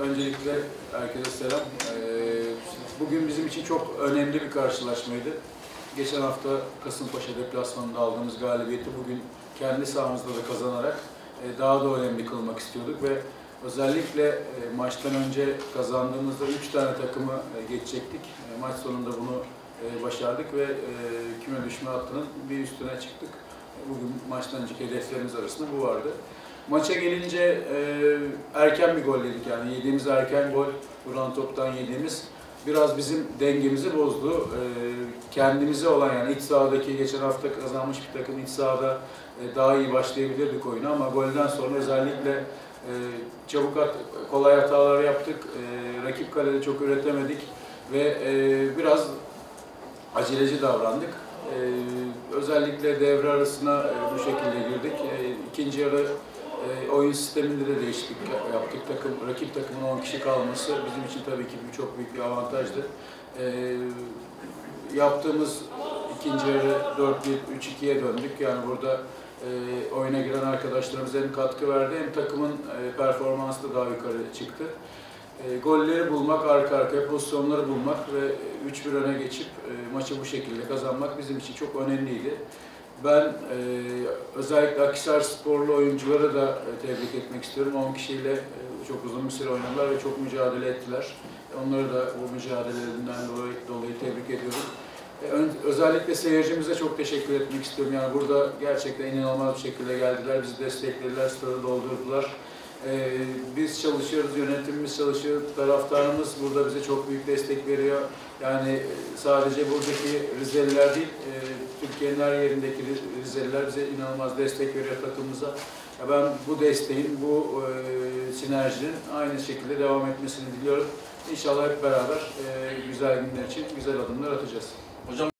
öncelikle herkese selam. Ee, Bugün bizim için çok önemli bir karşılaşmaydı. Geçen hafta Kasımpaşa deplasmanında aldığımız galibiyeti bugün kendi sahamızda da kazanarak e, daha da önemli kılmak istiyorduk ve özellikle e, maçtan önce kazandığımızda 3 tane takımı e, geçecektik. Maç sonunda bunu başardık ve e, küme düşme hattının bir üstüne çıktık. Bugün maçtan önceki hedeflerimiz arasında bu vardı. Maça gelince e, erken bir gol yedik yani yediğimiz erken gol, duran toptan yediğimiz biraz bizim dengemizi bozdu. E, kendimize olan yani iç sahadaki geçen hafta kazanmış bir takım iç sahada e, daha iyi başlayabilirdik oyunu ama golden sonra özellikle e, çabuk at, kolay hatalar yaptık. E, rakip kalede çok üretemedik ve e, biraz aceleci davrandık. E, özellikle devre arasına e, bu şekilde girdik. E, ikinci yarı e, oyun sisteminde de değişiklik yaptık. Takım, rakip takımın 10 kişi kalması bizim için tabii ki bir- çok büyük bir avantajdı. E, yaptığımız ikinci yarı 4-1-3-2'ye döndük. Yani burada e, oyuna giren arkadaşlarımız hem katkı verdi hem takımın e, performansı da daha yukarı çıktı. Golleri bulmak, arka arkaya pozisyonları bulmak ve 3-1 öne geçip maçı bu şekilde kazanmak bizim için çok önemliydi. Ben e, özellikle Akhisar sporlu oyuncuları da e, tebrik etmek istiyorum. 10 kişiyle e, çok uzun bir süre oynadılar ve çok mücadele ettiler. Onları da bu mücadelelerinden dolayı, dolayı tebrik ediyorum. E, ön- özellikle seyircimize çok teşekkür etmek istiyorum. Yani burada gerçekten inanılmaz bir şekilde geldiler, bizi desteklediler, stadı doldurdular. E, biz çalışıyoruz, yönetimimiz çalışıyor, taraftarımız burada bize çok büyük destek veriyor. Yani e, sadece buradaki Rizeliler değil, e, Türkiye'nin her yerindeki Riz- Rizeliler bize inanılmaz destek veriyor takımımıza. Ben bu desteğin, bu e, sinerjinin aynı şekilde devam etmesini diliyorum. İnşallah hep beraber e, güzel günler için güzel adımlar atacağız. Hocam